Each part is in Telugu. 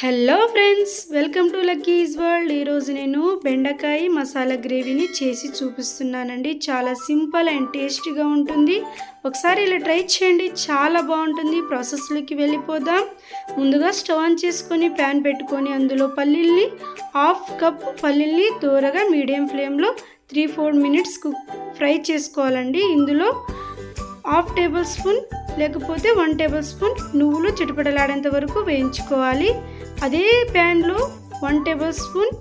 Hello friends welcome to Lucky's world. ఈరోజు నేను బెండకాయ మసాలా గ్రేవీని చేసి చూపిస్తున్నానండి. చాలా సింపుల్ అండ్ టేస్టీగా ఉంటుంది. ఒకసారి ఇలా ట్రై చేయండి. చాలా బాగుంటుంది. ప్రాసెస్లోకి వెళ్ళిపోదాం. ముందుగా స్టవ్ ఆన్ చేసుకొని ప్యాన్ పెట్టుకొని అందులో పల్లీల్ని హాఫ్ కప్ పల్లీల్ని దూరగా మీడియం ఫ్లేమ్లో three four minutes cook fry చేసుకోవాలండి. ఇందులో హాఫ్ టేబుల్ స్పూన్ లేకపోతే వన్ టేబుల్ స్పూన్ నువ్వులు చిటపటలాడేంత వరకు వేయించుకోవాలి. అదే ప్యాన్లో వన్ టేబుల్ స్పూన్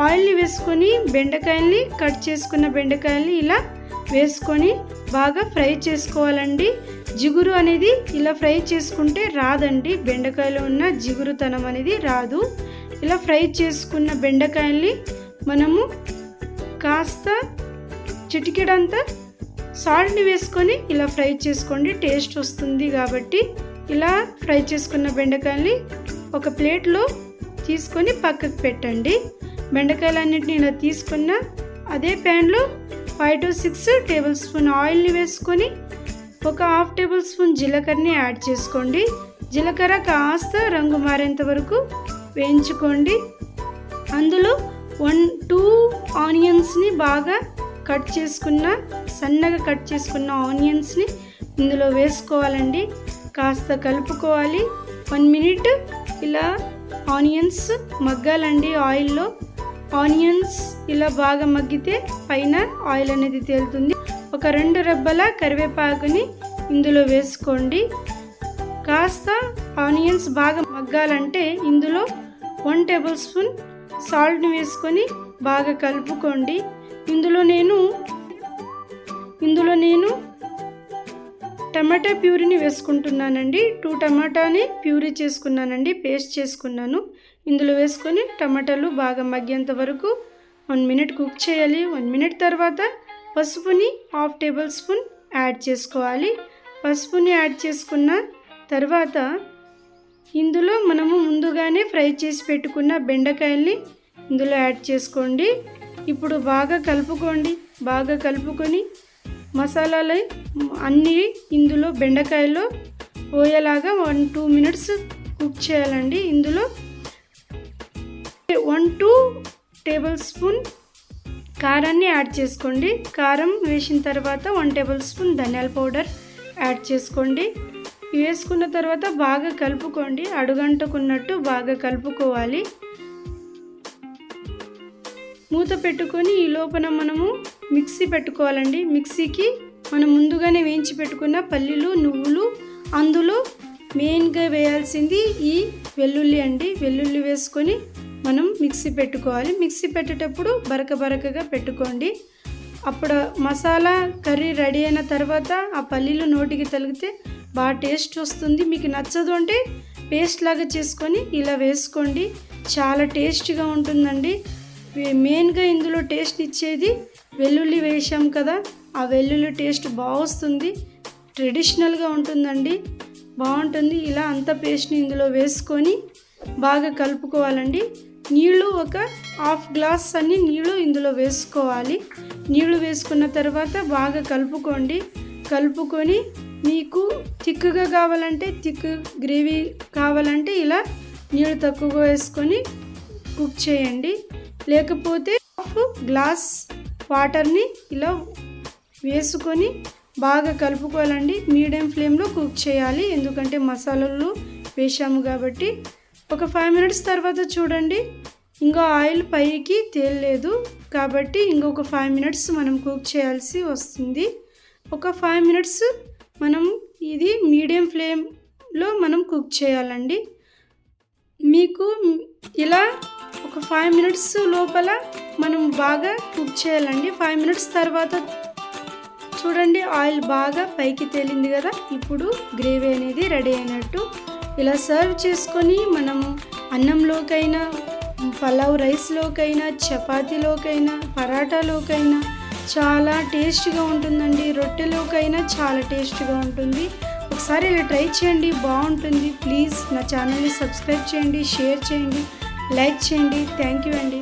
ఆయిల్ని వేసుకొని బెండకాయల్ని కట్ చేసుకున్న బెండకాయల్ని ఇలా వేసుకొని బాగా ఫ్రై చేసుకోవాలండి. జిగురు అనేది ఇలా ఫ్రై చేసుకుంటే రాదండి. బెండకాయలో ఉన్న జిగురుతనం అనేది రాదు. ఇలా ఫ్రై చేసుకున్న బెండకాయల్ని మనము కాస్త చిటికెడంతా సాల్ట్ని వేసుకొని ఇలా ఫ్రై చేసుకోండి టేస్ట్ వస్తుంది కాబట్టి. ఇలా ఫ్రై చేసుకున్న బెండకాయల్ని ఒక ప్లేట్లో తీసుకొని పక్కకు పెట్టండి. బెండకాయలన్నింటిని ఇలా తీసుకున్న అదే ప్యాన్లో five to six tablespoon ఆయిల్ని వేసుకొని ఒక హాఫ్ టేబుల్ స్పూన్ జీలకర్రని యాడ్ చేసుకోండి. జీలకర్ర కాస్త రంగు మారేంత వరకు వేయించుకోండి. అందులో వన్ టూ ఆనియన్స్ని బాగా కట్ చేసుకున్న సన్నగా కట్ చేసుకున్న ఆనియన్స్ని ఇందులో వేసుకోవాలండి. కాస్త కలుపుకోవాలి. వన్ మినిట్ ఇలా ఆనియన్స్ మగ్గాలండి ఆయిల్లో. ఆనియన్స్ ఇలా బాగా మగ్గితే పైన ఆయిల్ అనేది తేలుతుంది. ఒక రెండు రెబ్బల కరివేపాకుని ఇందులో వేసుకోండి. కాస్త ఆనియన్స్ బాగా మగ్గాలంటే ఇందులో వన్ టేబుల్ స్పూన్ సాల్ట్ని వేసుకొని బాగా కలుపుకోండి. ఇందులో నేను ఇందులో నేను టమాటా ప్యూరీని వేసుకుంటున్నానండి. టూ టమాటాని ప్యూరీ చేసుకున్నానండి పేస్ట్ చేసుకున్నాను. ఇందులో వేసుకొని టమాటాలు బాగా మగ్గేంత వరకు వన్ మినిట్ కుక్ చేయాలి. వన్ మినిట్ తర్వాత పసుపుని హాఫ్ టేబుల్ స్పూన్ యాడ్ చేసుకోవాలి. పసుపుని యాడ్ చేసుకున్న తర్వాత ఇందులో మనము ముందుగానే ఫ్రై చేసి పెట్టుకున్న బెండకాయల్ని ఇందులో యాడ్ చేసుకోండి. ఇప్పుడు బాగా కలుపుకోండి. బాగా కలుపుకొని మసాలాలు అన్నీ ఇందులో బెండకాయలో పోయేలాగా వన్ టూ మినిట్స్ కుక్ చేయాలండి. ఇందులో వన్ టూ టేబుల్ స్పూన్ కారాన్ని యాడ్ చేసుకోండి. కారం వేసిన తర్వాత వన్ టేబుల్ స్పూన్ ధనియాల పౌడర్ యాడ్ చేసుకోండి. వేసుకున్న తర్వాత బాగా కలుపుకోండి. అడుగంటకున్నట్టు బాగా కలుపుకోవాలి. మూత పెట్టుకొని ఈ లోపల మనము మిక్సీ పెట్టుకోవాలండి. మిక్సీకి మనం ముందుగానే వేయించి పెట్టుకున్న పల్లీలు నువ్వులు అందులో మెయిన్గా వేయాల్సింది ఈ వెల్లుల్లి అండి. వెల్లుల్లి వేసుకొని మనం మిక్సీ పెట్టుకోవాలి. మిక్సీ పెట్టేటప్పుడు బరక బరకగా పెట్టుకోండి. అప్పుడు మసాలా కర్రీ రెడీ అయిన తర్వాత ఆ పల్లీలు నోటికి తలిగితే బాగా టేస్ట్ వస్తుంది. మీకు నచ్చదు అంటే పేస్ట్ లాగా చేసుకొని ఇలా వేసుకోండి. చాలా టేస్ట్గా ఉంటుందండి. మెయిన్గా ఇందులో టేస్ట్ ఇచ్చేది వెల్లుల్లి వేసాం కదా. ఆ వెల్లుల్లి టేస్ట్ బాగొస్తుంది. ట్రెడిషనల్గా ఉంటుందండి. బాగుంటుంది. ఇలా అంత పేస్ట్ని ఇందులో వేసుకొని బాగా కలుపుకోవాలండి. నీళ్ళు ఒక హాఫ్ గ్లాస్ అన్ని నీళ్ళు ఇందులో వేసుకోవాలి. నీళ్ళు వేసుకున్న తర్వాత బాగా కలుపుకోండి. కలుపుకొని మీకు థిక్గా కావాలంటే థిక్ గ్రేవీ కావాలంటే ఇలా నీళ్ళు తక్కువగా వేసుకొని కుక్ చేయండి. లేకపోతే హాఫ్ గ్లాస్ వాటర్ని ఇలా వేసుకొని బాగా కలుపుకోవాలండి. మీడియం ఫ్లేమ్లో కుక్ చేయాలి. ఎందుకంటే మసాలాలు వేసాము కాబట్టి. ఒక ఫైవ్ మినిట్స్ తర్వాత చూడండి. ఇంకా ఆయిల్ పైకి తేలలేదు కాబట్టి ఇంకొక ఫైవ్ మినిట్స్ మనం కుక్ చేయాల్సి వస్తుంది. ఒక ఫైవ్ మినిట్స్ మనం ఇది మీడియం ఫ్లేమ్లో మనం కుక్ చేయాలండి. మీకు ఇలా ఒక ఫైవ్ మినిట్స్ లోపల మనం బాగా కుక్ చేయాలండి. ఫైవ్ మినిట్స్ తర్వాత చూడండి ఆయిల్ బాగా పైకి తేలింది కదా? ఇప్పుడు గ్రేవీ అనేది రెడీ అయినట్టు ఇలా సర్వ్ చేసుకొని మనం అన్నంలోకైనా పలావ్ రైస్లోకైనా చపాతీలోకైనా పరాటాలోకైనా చాలా టేస్ట్గా ఉంటుందండి. రొట్టెలోకైనా చాలా టేస్ట్గా ఉంటుంది. ఒకసారి ఇలా ట్రై చేయండి బాగుంటుంది. ప్లీజ్ నా ఛానల్ని సబ్స్క్రైబ్ చేయండి షేర్ చేయండి. లైక్ చేయండి. థ్యాంక్ యూ అండి.